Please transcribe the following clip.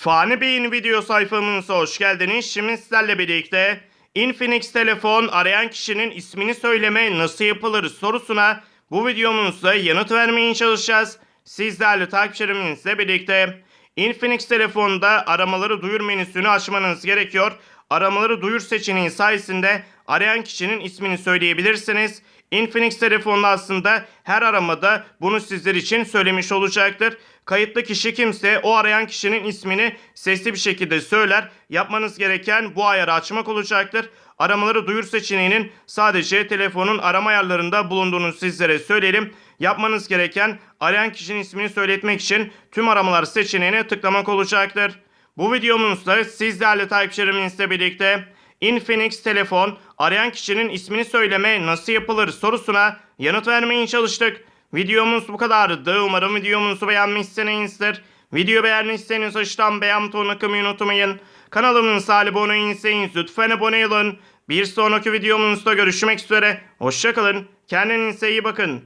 Fani Bey'in video sayfamıza hoş geldiniz. Şimdi sizlerle birlikte Infinix telefon arayan kişinin ismini söyleme nasıl yapılır sorusuna bu videomuzda yanıt vermeye çalışacağız. Siz değerli takipçilerimizle birlikte Infinix telefonda aramaları duyur menüsünü açmanız gerekiyor. Aramaları duyur seçeneği sayesinde arayan kişinin ismini söyleyebilirsiniz. Infinix telefonda aslında her aramada bunu sizler için söylemiş olacaktır. Kayıtlı kişi kimse o arayan kişinin ismini sesli bir şekilde söyler. Yapmanız gereken bu ayarı açmak olacaktır. Aramaları duyur seçeneğinin sadece telefonun arama ayarlarında bulunduğunu sizlere söyleyelim. Yapmanız gereken arayan kişinin ismini söyletmek için tüm aramalar seçeneğine tıklamak olacaktır. Bu videomuzda siz değerli takipçilerimizle birlikte Infinix telefon arayan kişinin ismini söyleme nasıl yapılır sorusuna yanıt vermeye çalıştık. Videomuz bu kadardı. Umarım videomuzu beğenmişsinizdir. Video beğendiyseniz aşağıdan beğen butonuna kılmayı unutmayın. Kanalımıza abone değilseniz lütfen abone olun. Bir sonraki videomuzda görüşmek üzere. Hoşçakalın. Kendinize iyi bakın.